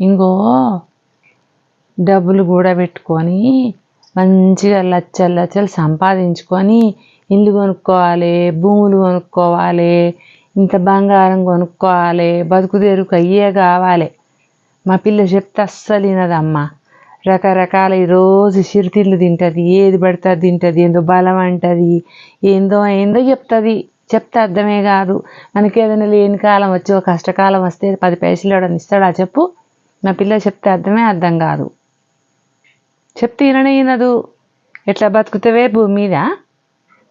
ఇంకో డబ్బులు కూడా పెట్టుకొని మంచిగా లచ్చలు లచ్చలు సంపాదించుకొని ఇల్లు కొనుక్కోవాలి భూములు కొనుక్కోవాలి ఇంత బంగారం కొనుక్కోవాలి బతుకు తెరుకు అయ్యే కావాలి. మా పిల్ల చెప్తే అస్సలు వినదమ్మా. రకరకాల ఈరోజు రోజు చిరుతిళ్ళు తింటుంది ఏది పడితే అది తింటుంది ఏందో బలం అంటది ఏందో ఏందో చెప్తుంది. చెప్తే అర్థమే కాదు. మనకి ఏదైనా లేని కాలం వచ్చి ఒక కష్టకాలం వస్తే పది పైసలు ఎవడని ఇస్తాడా చెప్పు? నా పిల్ల చెప్తే అర్థమే అర్థం కాదు. చెప్తే విననే వినదు. ఎట్లా బతుకుతావే భూమి మీద?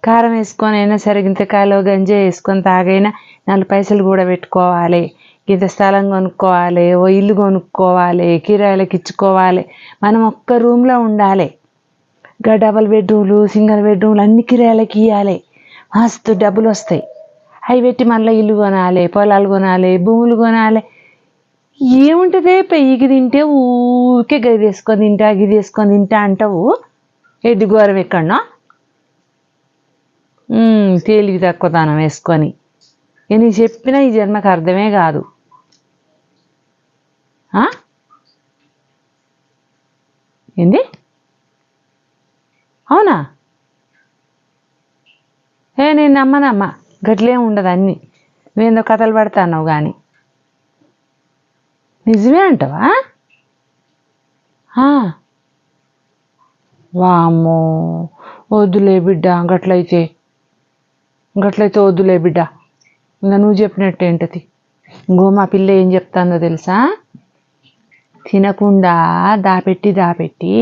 కారం వేసుకొని అయినా సరే గింతకాయలో గంజే వేసుకొని తాగైనా నాలుగు పైసలు కూడా పెట్టుకోవాలి. ఇంత స్థలం కొనుక్కోవాలి ఓ ఇల్లు కొనుక్కోవాలి కిరాయిలకు ఇచ్చుకోవాలి. మనం ఒక్క రూమ్లో ఉండాలి. ఇంకా డబల్ బెడ్రూమ్లు సింగిల్ బెడ్రూమ్లు అన్ని కిరాయిలకి ఇవ్వాలి మస్తు డబ్బులు వస్తాయి. అవి పెట్టి మళ్ళీ ఇల్లు కొనాలి పొలాలు కొనాలి భూములు కొనాలి. ఏముంటుంది? పెయ్యికి తింటే ఊరికే గది వేసుకొని తింటా గిది వేసుకొని తింటా అంటావు. ఎడ్డి ఘోరం ఎక్కడనో ఉమ్, తేలికి తక్కువతనం వేసుకొని. నేను చెప్పిన ఈ జన్మకు అర్థమే కాదు. ఏంది? అవునా? ఏ నేను నమ్మనమ్మా. గట్లే ఉండదు అన్నీ. నువ్వేందో కథలు పడతాన్నావు కానీ నిజమే అంటావా? వామ్మో వద్దులే బిడ్డ గట్లయితే గట్లయితే వద్దులే బిడ్డ. ఇంకా నువ్వు చెప్పినట్టు ఏంటది? ఇంకో మా పిల్ల ఏం చెప్తాందో తెలుసా? తినకుండా దాపెట్టి దాపెట్టి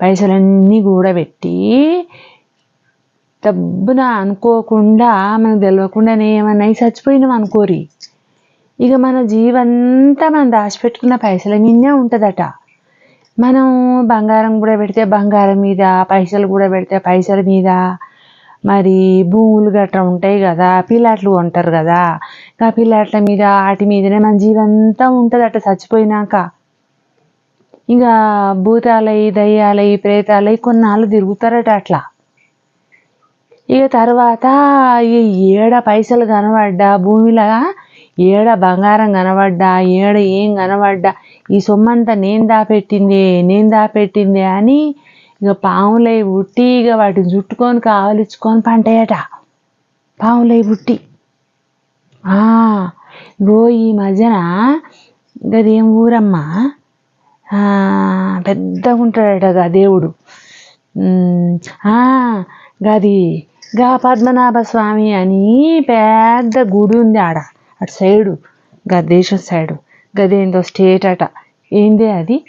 పైసలన్నీ కూడబెట్టి దబ్బున అనుకోకుండా మనకు తెలియకుండానే ఏమన్నా చచ్చిపోయినాం అనుకోరి. ఇక మన జీవంతా మనం దాచిపెట్టుకున్న పైసల మీదనే ఉంటుందట. మనం బంగారం కూడా పెడితే బంగారం మీద పైసలు కూడా పెడితే పైసల మీద. మరి భూములు గట్రా ఉంటాయి కదా పిల్లాట్లు కొంటారు కదా. ఆ పిల్లాట్ల మీద వాటి మీదనే మన జీవంతా ఉంటుందట చచ్చిపోయినాక. ఇక భూతాలై దయ్యాలయి ప్రేతాలయి కొన్నాళ్ళు తిరుగుతారట అట్లా. ఇక తర్వాత ఈ ఏడ పైసలు కనబడ్డా భూమిలో ఏడ బంగారం కనబడ్డా ఏడ ఏం కనబడ్డా ఈ సొమ్మంతా నేను దాపెట్టింది నేను దాపెట్టిందే అని ఇక పాములై పుట్టి ఇక వాటిని చుట్టుకొని కావలిచ్చుకొని పంటాయట పాములై పుట్టి ఆ, ఈ మధ్యన గదేం ఊరమ్మా? పెద్దగా ఉంటాడట గా దేవుడు. గది గా పద్మనాభ స్వామి అని పెద్ద గుడి ఉంది ఆడ. అటు సైడు గా దేశం సైడు. గదేందో స్టేట్ అట. ఏంది అది?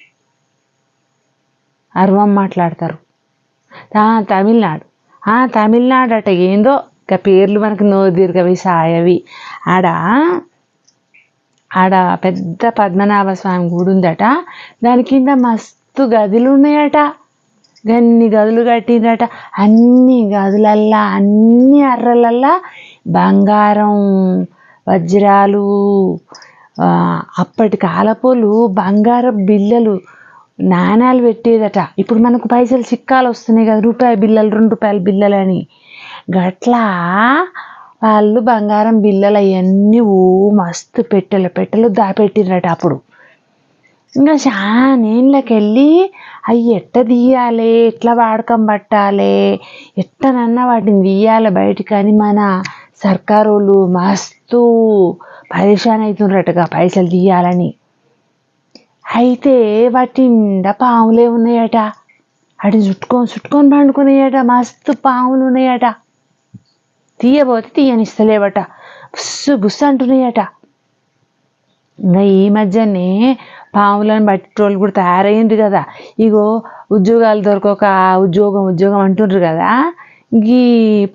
అర్వం మాట్లాడతారు. ఆ, తమిళనాడు. ఆ, తమిళనాడు అట ఏందో? ఇక పేర్లు మనకు నోదీర్ఘవి సాయవి. ఆడ ఆడ పెద్ద పద్మనాభ స్వామి గుడి ఉందట. దాని కింద మస్తు గదులు ఉన్నాయట. గన్ని గదులు కట్టిందట అన్ని గదులల్లా అన్ని అర్రలల్లా బంగారం వజ్రాలు అప్పటి కాలపోలు బంగారం బిల్లలు నాణాలు పెట్టేదట. ఇప్పుడు మనకు పైసలు చిక్కాలు వస్తున్నాయి కదా రూపాయి బిల్లలు రెండు రూపాయల బిల్లలు అని గట్లా వాళ్ళు బంగారం బిల్లలు అవన్నీ ఓ మస్తు పెట్టెలు పెట్టెలు దాపెట్టిరట అప్పుడు. ఇంకా చానేళ్ళకి నీళ్ళకెళ్ళి అవి ఎట్ట తీయాలి ఎట్లా వాడకం పట్టాలి ఎట్టనన్నా వాటిని తీయాలి బయటికి అని మన సర్కారోళ్ళు మస్తు పరేషాన్ అవుతుండ్రటగా పైసలు తీయాలని. అయితే వాటి నిండా పాములే ఉన్నాయట. అటు చుట్టుకొని చుట్టుకొని పండుకున్నాయట. మస్తు పాములు ఉన్నాయట. తీయబోతే తీయనిస్తలేవట. బుస్సు బుస్సు అంటున్నాయట. ఇంకా ఈ మధ్యనే పాములను బట్టేటోళ్ళు కూడా తయారైంది కదా. ఇగో ఉద్యోగాలు దొరకక ఉద్యోగం ఉద్యోగం అంటుండ్రు కదా. ఈ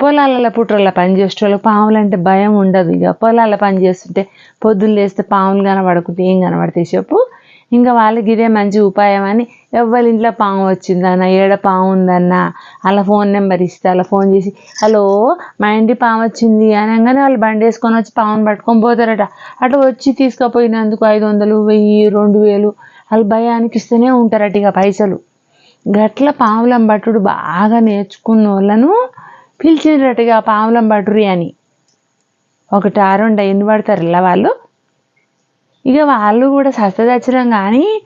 పొలాలలో పుట్రల పని చేసేటోళ్ళకి పాములంటే భయం ఉండదు. ఇక పొలాల పని చేస్తుంటే పొద్దున్న లేస్తే పాములు కనబడకుంటే ఏం కనబడితే చెప్పు? ఇంకా వాళ్ళకి ఇదే మంచి ఉపాయం అని ఎవరి ఇంట్లో పాము వచ్చిందన్న ఏడ పాము ఉందన్న అలా ఫోన్ నెంబర్ ఇస్తే అలా ఫోన్ చేసి హలో మా ఇంటి పాము వచ్చింది అనగానే వాళ్ళు బండి వేసుకొని వచ్చి పాముని పట్టుకొని పోతారట. అట్లా వచ్చి తీసుకుపోయినందుకు ఐదు వందలు వెయ్యి రెండు వేలు వాళ్ళు భయానికి ఇస్తూనే ఉంటారట ఇక పైసలు. గట్ల పాములం బాగా నేర్చుకున్న వాళ్ళను పిలిచిండ్రట ఇక పాములం అని. ఒకటి ఆరుండ ఎన్ని పడతారు ఇలా వాళ్ళు. ఇక వాళ్ళు కూడా సస్తదచ్చడం కానీ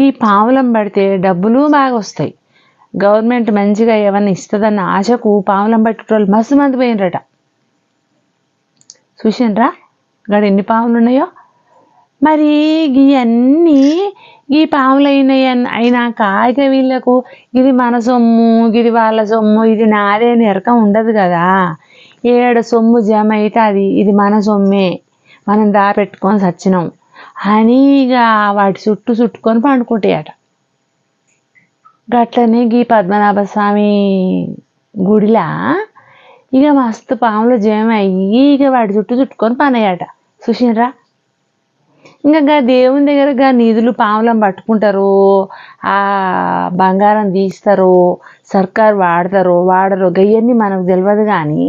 ఈ పావులం పడితే డబ్బులు బాగా వస్తాయి. గవర్నమెంట్ మంచిగా ఏమన్నా ఇస్తుందన్న ఆశకు పావులం పట్టుకోవాలి మస్తు మంది పోయినరట. చూసిండ్రా? గడ ఎన్ని పావులు ఉన్నాయో మరి ఇవన్నీ ఈ పాములైన అయినా అన్- అయినాక ఇక వీళ్ళకు ఇది మన సొమ్ము ఇది వాళ్ళ సొమ్ము ఇది నాదే అని ఎరకం ఉండదు కదా. ఏడు సొమ్ము జమ అయితే అది ఇది మన సొమ్మే. మనం దాపెట్టుకొని సచ్చినాం. అని ఇక వాటి చుట్టూ చుట్టుకొని పండుకుంటాయట. గట్లనే గీ పద్మనాభ స్వామి గుడిలా ఇక మస్తు పాములు జమ అయ్యి ఇక వాటి చుట్టూ చుట్టుకొని పనయ్యట చూసిండ్రా ఇంకా దేవుని దగ్గర నిధులు పాములను పట్టుకుంటారు ఆ బంగారం తీస్తారు సర్కారు వాడతారు వాడరు గయ్యన్ని మనకు తెలియదు కానీ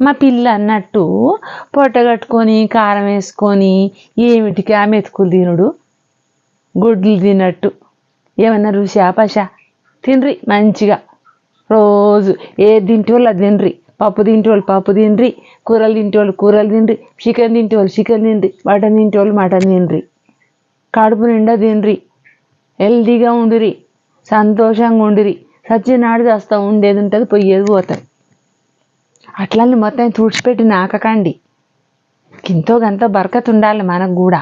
మా పిల్ల అన్నట్టు పొట్ట కట్టుకొని కారం వేసుకొని ఏమిటికి ఆ మెతుకులు తినుడు? గుడ్లు తినట్టు ఏమన్నా రుషా పశ? తినరి మంచిగా. రోజు ఏ తింటే వాళ్ళు తినరి. పప్పు తింటే వాళ్ళు పప్పు తినరి కూరలు తింటే వాళ్ళు కూరలు తినరి చికెన్ తింటే వాళ్ళు చికెన్ తినరి మటన్ తింటే వాళ్ళు మటన్ తినరి కడుపు నిండా తినరి హెల్దీగా ఉండిరి సంతోషంగా ఉండిరి. సత్యనాడు చేస్తా ఉండేది ఉంటుంది పోయేది పోతుంది. అట్లని మొత్తం తుడిచిపెట్టి నాకకండి. ఎంతో గంత బరకత్ ఉండాలి మనకు కూడా.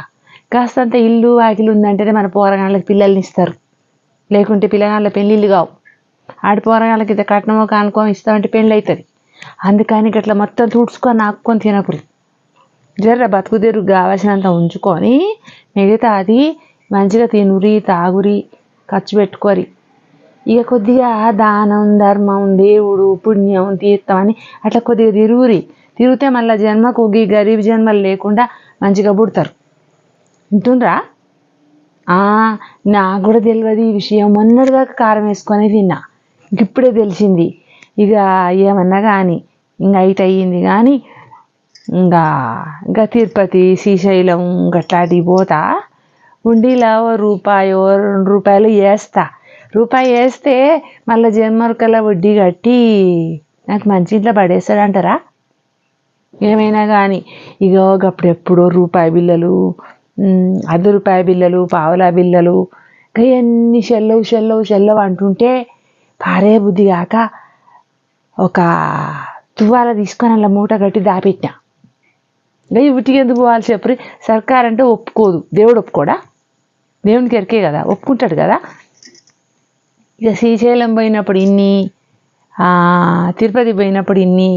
కాస్తంత ఇల్లు వాకిలు ఉందంటేనే మన పోరగాళ్ళకి పిల్లల్ని ఇస్తారు. లేకుంటే పిల్లగాళ్ళ పెళ్ళిళ్ళు కావు. ఆడి పోరగాళ్ళకి ఇంత కట్నమో కానుకో ఇస్తామంటే పెళ్ళి అవుతుంది అందుకని గట్ల మొత్తం తుడుచుకొని నాకుకొని తినకురి జర్ర బతుకు తెరుగు కావాల్సినంత ఉంచుకొని మిగతా అది మంచిగా తినురి తాగురి ఖర్చు పెట్టుకోరి. ఇక కొద్దిగా దానం ధర్మం దేవుడు పుణ్యం తీర్థం అని అట్లా కొద్దిగా తిరుగురి. తిరిగితే మళ్ళీ జన్మకు ఈ గరీబ్ జన్మలు లేకుండా మంచిగా పుడతారు. వింటుండ్రా? ఆ, నాకు కూడా తెలియదు ఈ విషయం. మొన్నటిదాకా కారం వేసుకొని తిన్నా. ఇంక ఇప్పుడే తెలిసింది. ఇక ఏమన్నా కానీ ఇంకా అయితే అయ్యింది కానీ ఇంకా ఇంకా తిరుపతి శ్రీశైలం గట్లాంటివి పోతా. ఉండిలా ఓ రూపాయో రెండు రూపాయలు వేస్తా రూపాయి వేస్తే మళ్ళీ జన్మరకల్లా వడ్డీ కట్టి నాకు మంచి ఇంట్లో పడేస్తాడంటారా? ఏమైనా కానీ ఇక అప్పుడు ఎప్పుడో రూపాయి బిల్లలు అర్ధ రూపాయి బిల్లలు పావలా బిల్లలు ఇంకా ఎన్ని షెల్లవు షెల్లవు షెల్లవు అంటుంటే పారే బుద్ధి కాక ఒక తువ్వాల తీసుకొని అలా మూట కట్టి దాపెట్టినా. ఇంకా వీటికి ఎందుకు పోవాలి చెప్పి సర్కార్ అంటే ఒప్పుకోదు. దేవుడు ఒప్పుకోడా? దేవునికి ఎరికే కదా? ఒప్పుకుంటాడు కదా? ఇక శ్రీశైలం పోయినప్పుడు ఇన్ని తిరుపతి పోయినప్పుడు ఇన్ని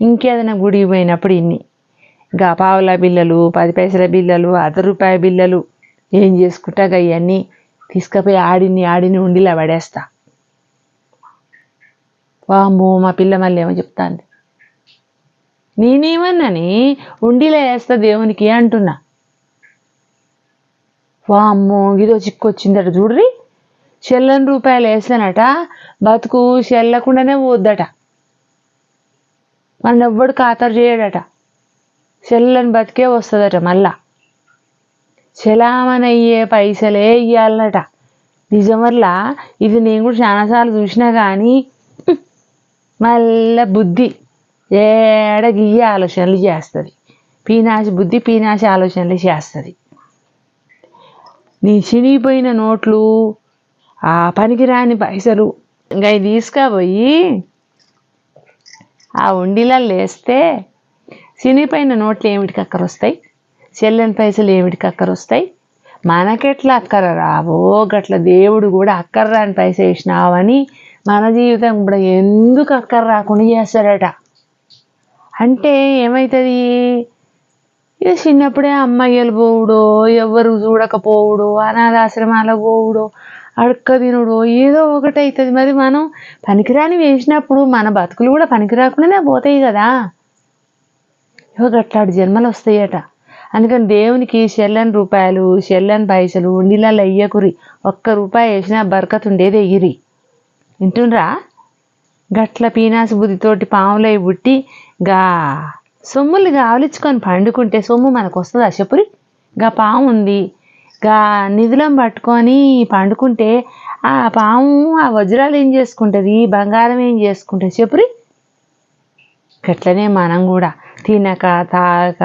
ఇంకేదైనా గుడికి పోయినప్పుడు ఇన్ని. ఇంకా పావుల బిల్లలు పది పైసల బిల్లలు అర్ధ రూపాయ బిల్లలు ఏం చేసుకుంటా ఇవన్నీ తీసుకుపోయి ఆడిని ఆడిని ఉండిలా పడేస్తా. వామ్మో మా పిల్ల మళ్ళీ ఏమో చెప్తాంది. నేనేమన్నాని ఉండిలా వేస్తా దేవునికి అంటున్నా. వామ్మో ఇదో చిక్కొచ్చిందట చూడ్రి. చెల్లని రూపాయలు వేసానట బతుకు చెల్లకుండానే పోద్దట. మన ఎవ్వడు ఖాతరు చేయడట. చెల్లని బతికే వస్తుందట మళ్ళా. చెలామనయ్యే పైసలే ఇయ్యాలట. నిజం వల్ల ఇది నేను కూడా చాలాసార్లు చూసినా కానీ మళ్ళా బుద్ధి ఏడ ఆలోచనలు చేస్తుంది పీనాశ బుద్ధి పీనాశ ఆలోచనలు చేస్తుంది నీ చినిగిపోయిన నోట్లు ఆ పనికిరాని పైసలు ఇంకా అవి తీసుకుపోయి ఆ ఉండిలా లేస్తే చినిగిపోయిన నోట్లు ఏమిటికి అక్కర వస్తాయి చెల్లని పైసలు ఏమిటికి అక్కర వస్తాయి మనకెట్లా అక్కర రావో గట్ల దేవుడు కూడా అక్కర్రాని పైస వేసినావని మన జీవితం కూడా ఎందుకు అక్కడ రాకుండా చేస్తాడట? అంటే ఏమవుతుంది ఇది చిన్నప్పుడే అమ్మాయిలు పోవుడు ఎవరు చూడకపోవుడు అనాథాశ్రమాలకు పోవుడు అడక్క తినుడు ఏదో ఒకటి అవుతుంది మరి మనం పనికిరాని వేసినప్పుడు మన బతుకులు కూడా పనికిరాకుండానే పోతాయి కదా? ఇగో గట్లాడు జన్మలు వస్తాయట. అందుకని దేవునికి చెల్లని రూపాయలు చెల్లని పైసలు ఉండిలలో వెయ్యకురి ఒక్క రూపాయి వేసినా బరకత్ ఉండేది ఎగిరి వింటుండ్రా? గట్ల పీనాసు బుద్ధితోటి పాములై పుట్టి గా సొమ్ములు గావలించుకొని పండుకుంటే సొమ్ము మనకు వస్తుందా చెప్పురి? గా పాము ఉంది గా నిధులం పట్టుకొని పండుకుంటే ఆ పాము ఆ వజ్రాలు ఏం చేసుకుంటుంది? బంగారం ఏం చేసుకుంటుంది చెప్పురి? గట్లనే మనం కూడా తినక తాగక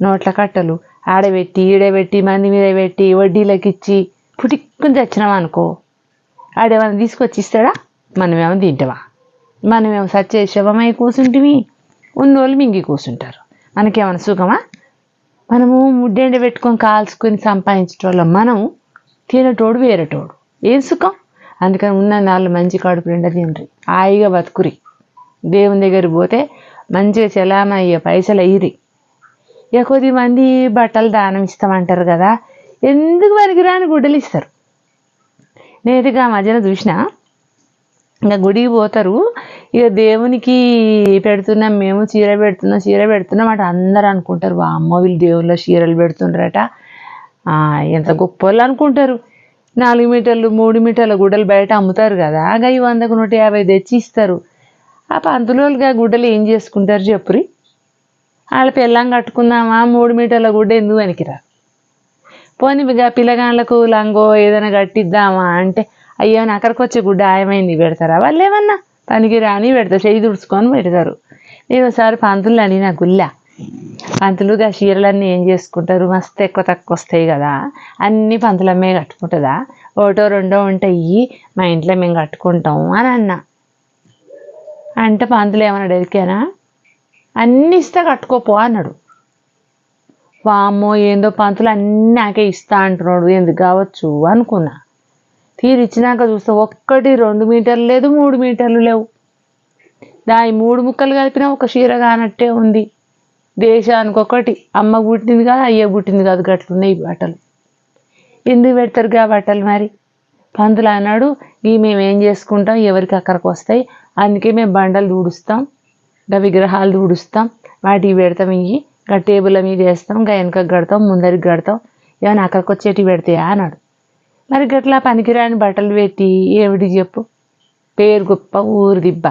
నోట్ల కట్టలు ఆడబెట్టి ఈడబెట్టి మంది మీద పెట్టి వడ్డీలకు ఇచ్చి పుటిక్కుని తెచ్చినాం అనుకో ఆడేమైనా తీసుకొచ్చి ఇస్తాడా మనమేమో తింటావా మనమేమో సచ్చే శవమై కూర్చుంటిమి ఉన్నోళ్ళు మింగి కూర్చుంటారు మనకేమైనా సుఖమా? మనము ముడ్డెండ పెట్టుకొని కాల్చుకొని సంపాదించేటోళ్ళం మనం తినేటోడు వేరేటోడు. ఏం సుఖం? అందుకని ఉన్న నాళ్ళు మంచి కడుపు నిండా తినరి హాయిగా బతుకురి. దేవుని దగ్గర పోతే మంచిగా చలామణి అయ్యే పైసలు అయ్యిరి ఇక కొద్ది మంది బట్టలు దానం ఇస్తామంటారు కదా ఎందుకు పనికిరాని గుడ్డలు ఇస్తారు? నేనైతే ఇక మధ్యన చూసిన ఇంకా గుడికి పోతారు. ఇక దేవునికి పెడుతున్నాం మేము చీర పెడుతున్నాం చీర పెడుతున్నాం అట అందరు అనుకుంటారు. వా అమ్మ వీళ్ళు దేవుళ్ళ చీరలు పెడుతుండ్రట ఎంత గొప్ప వాళ్ళు అనుకుంటారు. నాలుగు మీటర్లు మూడు మీటర్ల గుడ్డలు బయట అమ్ముతారు కదా. అవి వందకు నూట యాభై తెచ్చి ఇస్తారు. ఆ పంతులోళ్ళుగా గుడ్డలు ఏం చేసుకుంటారు చెప్పురి? వాళ్ళ పిల్లం కట్టుకుందామా? మూడు మీటర్ల గుడ్డ ఎందుకు పనికిరా పోనీ ఇక పిల్లగాళ్ళకు లంగో ఏదైనా కట్టిద్దామా? అంటే అయ్యో నా అక్కడికి వచ్చే గుడ్డ ఆయమైంది పెడతారా? వాళ్ళు ఏమన్నా పనికి రాని పెడతారు చేయి తుడుచుకొని పెడతారు. నేను ఒకసారి పంతులు అడిగిన గుల్ల. పంతులుగా చీరలన్నీ ఏం చేసుకుంటారు? మస్తు ఎక్కువ తక్కువ వస్తాయి కదా. అన్ని పంతులమ్మే కట్టుకుంటుందా? ఒకటో రెండో ఉంటాయి మా ఇంట్లో మేము కట్టుకుంటాం అని అన్న. అంటే పంతులు ఏమన్నా ఎరికేనా? అన్నీ ఇస్తే కట్టుకోపో అన్నాడు. వామ్మో ఏందో పంతులు అన్నీ నాకే ఇస్తా అంటున్నాడు. ఎందుకు కావచ్చు? అనుకున్నా. తీరు ఇచ్చినాక చూస్తే ఒక్కటి రెండు మీటర్లు లేదు మూడు మీటర్లు లేవు. దాని మూడు ముక్కలు కలిపినా ఒక చీర కానట్టే ఉంది. దేశానికి ఒకటి. అమ్మ పుట్టింది కాదు అయ్య పుట్టింది కాదు గట్లున్నాయి ఈ బట్టలు. ఎందుకు పెడతారుగా బట్టలు మరి? పంతులు అన్నాడు ఈ మేము ఏం చేసుకుంటాం? ఎవరికి అక్కడికి వస్తాయి? అందుకే మేము బండలు దూడుస్తాం గా విగ్రహాలు దూడుస్తాం వాటికి పెడతాం ఇవి ఇంకా టేబుల్ మీద వేస్తాం ఇంకా వెనక కడతాం ముందరికి కడతాం. ఏమైనా అక్కడికి వచ్చేటివి పెడతాయా అన్నాడు. మరి గట్లా పనికిరాని బట్టలు పెట్టి ఏమిటి చెప్పు? పేరు గొప్ప ఊరు దిబ్బ.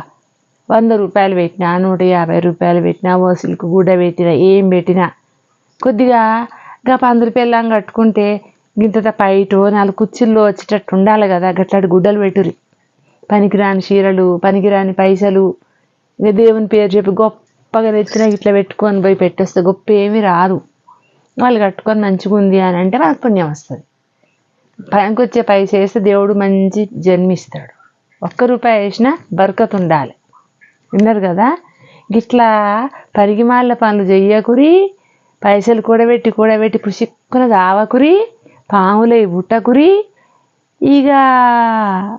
వంద రూపాయలు పెట్టినా నూట యాభై రూపాయలు పెట్టినా వసూలుకు గుడ్డ పెట్టినా ఏం పెట్టినా. కొద్దిగా గా పందులు పిల్లం కట్టుకుంటే గింత పైటో నాలుగు కుర్చీల్లో వచ్చేటట్టు ఉండాలి కదా గట్లాంటి గుడ్డలు పెట్టురి పనికిరాని చీరలు పనికిరాని పైసలు. ఇక దేవుని పేరు చెప్పి గొప్పగా తెచ్చిన ఇట్లా పెట్టుకొని పోయి పెట్టేస్తే గొప్ప ఏమీ రాదు. వాళ్ళు కట్టుకొని మంచిగా ఉంది అని అంటే మనకు పుణ్యం వస్తుంది. పనికి వచ్చే పైస వేస్తే దేవుడు మంచి జన్మిస్తాడు. ఒక్క రూపాయి వేసినా బరకత్ ఉండాలి. విన్నారు కదా? గిట్లా పరిగిమాళ్ళ పనులు చెయ్యకురి పైసలు కూడబెట్టి కూడబెట్టి పుసిక్కున దావకురి పాములే బుట్టకురి ఇక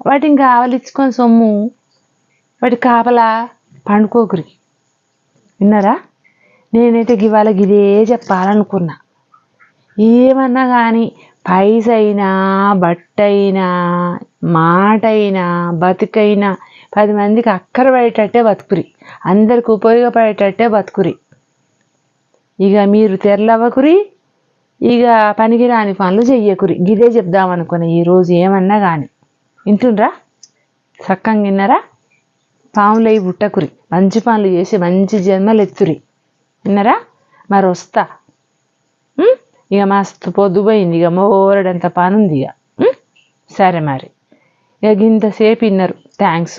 వాటిని కావలిచ్చుకొని సొమ్ము వాటి కాపలా పండుకోకురికి విన్నారా? నేనైతే ఇవాళ ఇదే చెప్పాలనుకున్నా. ఏమన్నా కానీ పైసైనా బట్టైనా మాటైనా బతుకైనా పది మందికి అక్కర పడేటట్టే బతుకురి. అందరికి ఉపయోగపడేటట్టే బతుకురి. ఇక మీరు తెరలవ్వకురి ఇక పనికిరాని పనులు చెయ్యకురి. గిదే చెప్దామనుకున్నా ఈరోజు ఏమన్నా కానీ వింటుండ్రా? చక్కగా విన్నారా? పాములై బుట్టకురి మంచి పనులు చేసి మంచి జన్మలు ఎత్తురి విన్నారా? మరి వస్తా ఇక మస్తు పొద్దుపోయింది ఇక మోరడంత పని ఉంది ఇక సరే మరి. ఇక ఇంతసేపు విన్నారు థ్యాంక్స్